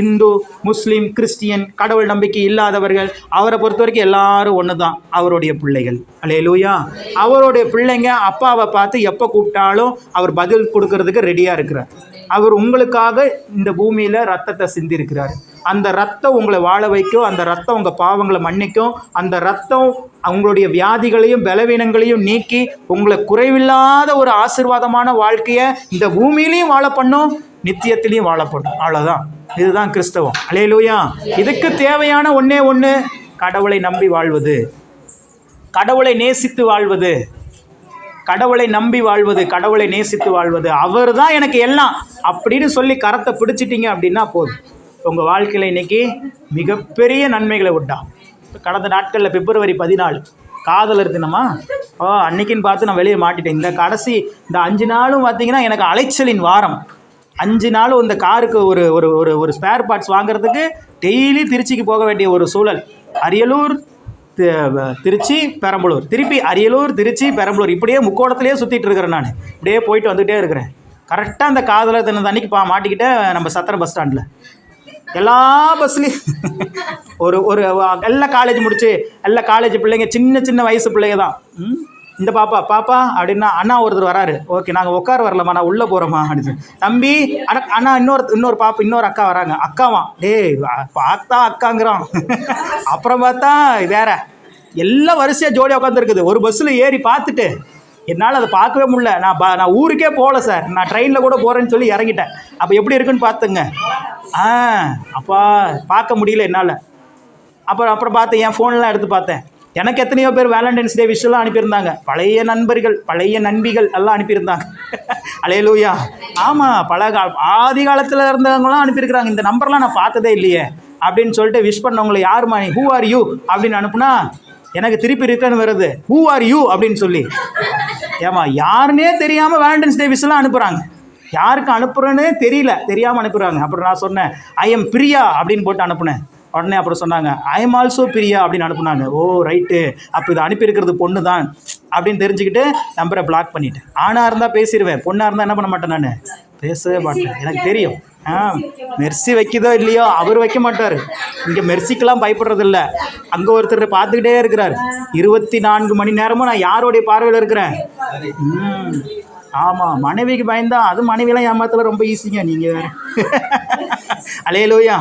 இந்து முஸ்லீம் கிறிஸ்டியன் கடவுள் நம்பிக்கை இல்லாதவர்கள் அவரை பொறுத்த வரைக்கும் எல்லாரும் ஒன்று தான் அவருடைய பிள்ளைகள். அலையலூயா அவருடைய பிள்ளைங்க அப்பாவை பார்த்து எப்போ கூப்பிட்டாலும் அவர் பதில் கொடுக்கறதுக்கு ரெடியாக இருக்கிறார். அவர் உங்களுக்காக இந்த பூமியில் ரத்தத்தை சிந்திருக்கிறார். அந்த ரத்தம் உங்களை வாழ வைக்கும் அந்த ரத்தம் உங்கள் பாவங்களை மன்னிக்கும் அந்த ரத்தம் அவங்களுடைய வியாதிகளையும் பலவீனங்களையும் நீக்கி உங்களை குறைவில்லாத ஒரு ஆசீர்வாதமான வாழ்க்கையை இந்த பூமியிலையும் வாழ பண்ணும். நித்தியத்திலையும் வாழப்படும். அவ்வளோதான் இதுதான் கிறிஸ்தவம். அலையலூயா. இதுக்கு தேவையான ஒன்றே ஒன்று கடவுளை நம்பி வாழ்வது. கடவுளை நேசித்து வாழ்வது. கடவுளை நம்பி வாழ்வது கடவுளை நேசித்து வாழ்வது. அவர் தான் எனக்கு எல்லாம். அப்படின்னு சொல்லி கரத்தை பிடிச்சிட்டிங்க அப்படின்னா போதும். உங்கள் வாழ்க்கையில் இன்னைக்கு மிகப்பெரிய நன்மைகளை விட்டான் கடந்த நாட்களில் பிப்ரவரி பதினாலு காதலர் தினமா ஓ அன்னைக்குன்னு பார்த்து நான் வெளியே மாட்டிட்டேன். இந்த கடைசி இந்த அஞ்சு நாளும் பார்த்தீங்கன்னா எனக்கு அலைச்சலின் வாரம். அஞ்சு நாளும் இந்த காருக்கு ஒரு ஒரு ஒரு ஒரு ஸ்பேர் பார்ட்ஸ் வாங்குறதுக்கு டெய்லி திருச்சிக்கு போக வேண்டிய ஒரு சூழல். அரியலூர் திருச்சி பெரம்பலூர். திருப்பி அரியலூர் திருச்சி பெரம்பலூர். இப்படியே முக்கோணத்திலே சுற்றிட்டு இருக்கிறேன் நான். இப்படியே போயிட்டு வந்துகிட்டே இருக்கிறேன். கரெக்டாக அந்த காதலர் தினத்து அன்னைக்கு பா மாட்டிக்கிட்டேன் நம்ம சத்திரம் பஸ் ஸ்டாண்டில் எல்லா பஸ்லேயும் ஒரு ஒரு எல்லா காலேஜ் முடிச்சு எல்லா காலேஜ் பிள்ளைங்க சின்ன சின்ன வயசு பிள்ளைங்க தான். ம்? இந்த பாப்பா பாப்பா அப்படின்னா அண்ணா ஒருத்தர் வராரு. ஓகே நாங்கள் உட்கார வரலம்மா நான் உள்ளே போகிறோமா அப்படின்னு தம்பி அண்ணா அண்ணா இன்னொரு இன்னொரு பாப்பா இன்னொரு அக்கா வராங்க. அக்காவா? டேய் பார்த்தா அக்காங்கிறான். அப்புறம் பார்த்தா வேற. எல்லாம் வரிசையாக ஜோடியாக உட்காந்துருக்குது ஒரு பஸ்ஸில் ஏறி பார்த்துட்டு என்னால் அதை பார்க்கவே முடியல. நான் பா நான் ஊருக்கே போகல சார். நான் ட்ரெயினில் கூட போகிறேன்னு சொல்லி இறங்கிட்டேன். அப்போ எப்படி இருக்குன்னு பார்த்துங்க. ஆ அப்பா பார்க்க முடியல என்னால். அப்புறம் அப்புறம் பார்த்தேன் என் ஃபோன்லாம் எடுத்து பார்த்தேன். எனக்கு எத்தனையோ பேர் வேலண்டைன்ஸ் டே விஷயம்லாம் அனுப்பியிருந்தாங்க. பழைய நண்பர்கள் பழைய நண்பிகள் எல்லாம் அனுப்பியிருந்தாங்க. அலையலூயா ஆமாம் பல கா ஆதி காலத்தில் இருந்தவங்களாம் அனுப்பியிருக்கிறாங்க. இந்த நம்பர்லாம் நான் பார்த்ததே இல்லையே. அப்படின்னு சொல்லிட்டு விஷ் பண்ணவங்களை யாருமா ஹூ ஆர் யூ அப்படின்னு அனுப்புனா எனக்கு திருப்பி ரிட்டர்ன் வருது. ஹூ ஆர் யூ அப்படின்னு சொல்லி. ஏமா யாருன்னே தெரியாமல் வேலண்டைன்ஸ் டே விஷயம்லாம் அனுப்புகிறாங்க யாருக்கு அனுப்புகிறேன்னே தெரியல. தெரியாமல் அனுப்புகிறாங்க அப்புறம் நான் சொன்னேன் ஐ எம் பிரியா அப்படின்னு போட்டு அனுப்புனேன். உடனே அப்புறம் சொன்னாங்க ஐ எம் ஆல்சோ பிரியா அப்படின்னு அனுப்புனாங்க. ஓ ரைட்டு அப்போ இதை அனுப்பியிருக்கிறது பொண்ணு தான் அப்படின்னு தெரிஞ்சுக்கிட்டு நம்பரை பிளாக் பண்ணிட்டேன். ஆணாக இருந்தால் பேசிடுவேன் பொண்ணாக இருந்தால் என்ன பண்ண மாட்டேன் நான்? பேசவே மாட்டேன். எனக்கு தெரியும். ஆ மெர்சி வைக்குதோ இல்லையோ அவர் வைக்க மாட்டார். இங்கே மெர்சிக்கெல்லாம் பயப்படுறதில்ல அங்கே ஒருத்தர் பார்த்துக்கிட்டே இருக்கிறார். இருபத்தி நான்கு மணி நேரமும் நான் யாருடைய பார்வையில் இருக்கிறேன்? ம். ஆமாம் மனைவிக்கு பயந்தா அது மனைவிலாம் ஏமாத்தலாம் ரொம்ப ஈஸிங்க நீங்கள் வேறு. அலையலோயா.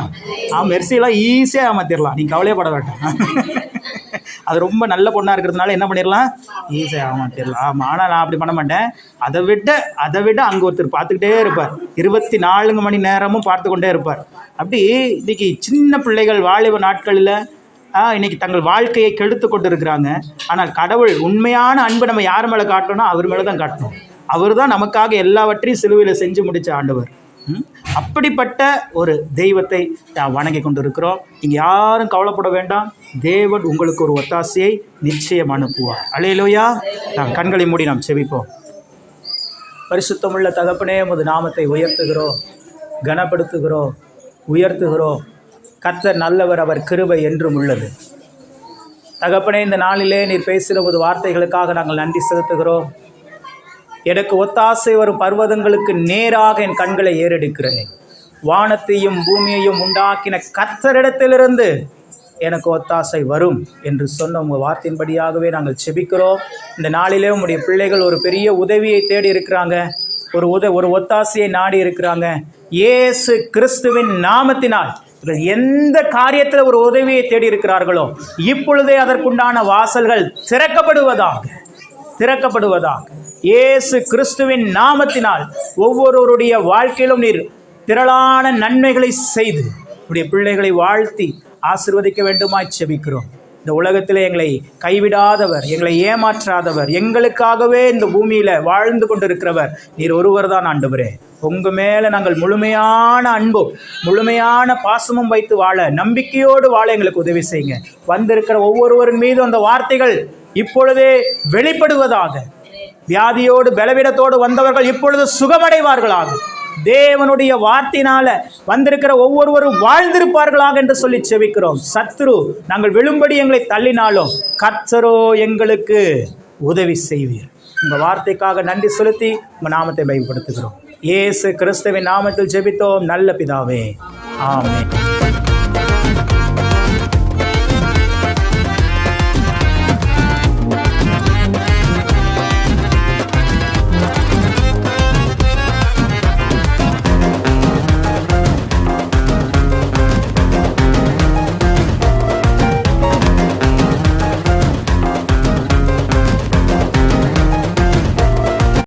ஆ மெர்சியெல்லாம் ஈஸியாக ஏமாத்திடலாம் நீங்கள் கவலையப்பட வேண்டாம். அது ரொம்ப நல்ல பொண்ணாக இருக்கிறதுனால என்ன பண்ணிடலாம் ஈஸியாக ஏமாத்திடலாம் ஆமாம் ஆனால் நான் அப்படி பண்ண மாட்டேன். அதை விட அதை விட அங்கே ஒருத்தர் பார்த்துக்கிட்டே இருப்பார். இருபத்தி நாலுங்க மணி நேரமும் பார்த்து கொண்டே இருப்பார். அப்படி இன்னைக்கு சின்ன பிள்ளைகள் வாலிப நாட்களில் ஆ, இன்னைக்கு தங்கள் வாழ்க்கையை கெடுத்து கொண்டு இருக்கிறாங்க ஆனால் கடவுள் உண்மையான அன்பு நம்ம யார் மேலே காட்டணும்னா அவர் மேலே தான் காட்டணும். அவர் தான் நமக்காக எல்லாவற்றையும் சிலுவையில் செஞ்சு முடித்த ஆண்டவர். அப்படிப்பட்ட ஒரு தெய்வத்தை வணங்கி கொண்டு இருக்கிறோம் நீங்கள் யாரும் கவலைப்பட வேண்டாம். தேவன் உங்களுக்கு ஒரு ஒத்தாசையை நிச்சயம் அனுப்புவார். அலையிலோயா நாம் கண்களை மூடி நாம் செவிப்போம் பரிசுத்தமுள்ள தகப்பனே உமது நாமத்தை உயர்த்துகிறோம். கனப்படுத்துகிறோம். உயர்த்துகிறோம். கர்த்தர் நல்லவர் அவர் கிருபை என்றும் உள்ளது. தகப்பனே இந்த நாளிலே நீர் பேசுகிற ஒரு வார்த்தைகளுக்காக நாங்கள் நன்றி செலுத்துகிறோம். எனக்கு ஒத்தாசை வரும் பர்வதங்களுக்கு நேராக என் கண்களை ஏறெடுக்கிறேன். வானத்தையும் பூமியையும் உண்டாக்கின கத்தரிடத்திலிருந்து எனக்கு ஒத்தாசை வரும் என்று சொன்ன உங்கள் வார்த்தையின்படியாகவே நாங்கள் செபிக்கிறோம். இந்த நாளிலே உங்களுடைய பிள்ளைகள் ஒரு பெரிய உதவியை தேடி இருக்கிறாங்க. ஒரு உத ஒரு ஒத்தாசையை நாடி இருக்கிறாங்க. இயேசு கிறிஸ்துவின் நாமத்தினால் இவர்கள் எந்த காரியத்தில் ஒரு உதவியை தேடி இருக்கிறார்களோ இப்பொழுதே அதற்குண்டான வாசல்கள் திறக்கப்படுவதாக திறக்கப்படுவதாக இயேசு கிறிஸ்துவின் நாமத்தினால் ஒவ்வொருவருடைய வாழ்க்கையிலும் நீர் திரளான நன்மைகளை செய்து உடைய பிள்ளைகளை வாழ்த்தி ஆசிர்வதிக்க வேண்டுமாய் செபிக்கிறோம். இந்த உலகத்தில் எங்களை கைவிடாதவர் எங்களை ஏமாற்றாதவர் எங்களுக்காகவே இந்த பூமியில் வாழ்ந்து கொண்டிருக்கிறவர் நீர் ஒருவர் தான் ஆண்டவரே. உங்கள் மேலே நாங்கள் முழுமையான அன்பும் முழுமையான பாசமும் வைத்து வாழ நம்பிக்கையோடு வாழ எங்களுக்கு உதவி செய்யுங்க. வந்திருக்கிற ஒவ்வொருவரின் மீதும் அந்த வார்த்தைகள் இப்பொழுதே வெளிப்படுவதாக வியாதியோடு பலவீனத்தோடு வந்தவர்கள் இப்பொழுது சுகமடைவார்களாக தேவனுடைய வார்த்தையினால வந்திருக்கிற ஒவ்வொருவரும் வாழ்ந்திருப்பார்களாக என்று சொல்லி செவிக்கிறோம் சத்ரு நாங்கள் விழும்படி எங்களை தள்ளினாலும் கர்த்தரோ எங்களுக்கு உதவி செய்வீர். உங்கள் வார்த்தைக்காக நன்றி செலுத்தி உங்கள் நாமத்தை பயன்படுத்துகிறோம். ஏசு கிறிஸ்துவின் நாமத்தில் ஜெபித்தோம். நல்ல பிதாவே. ஆமே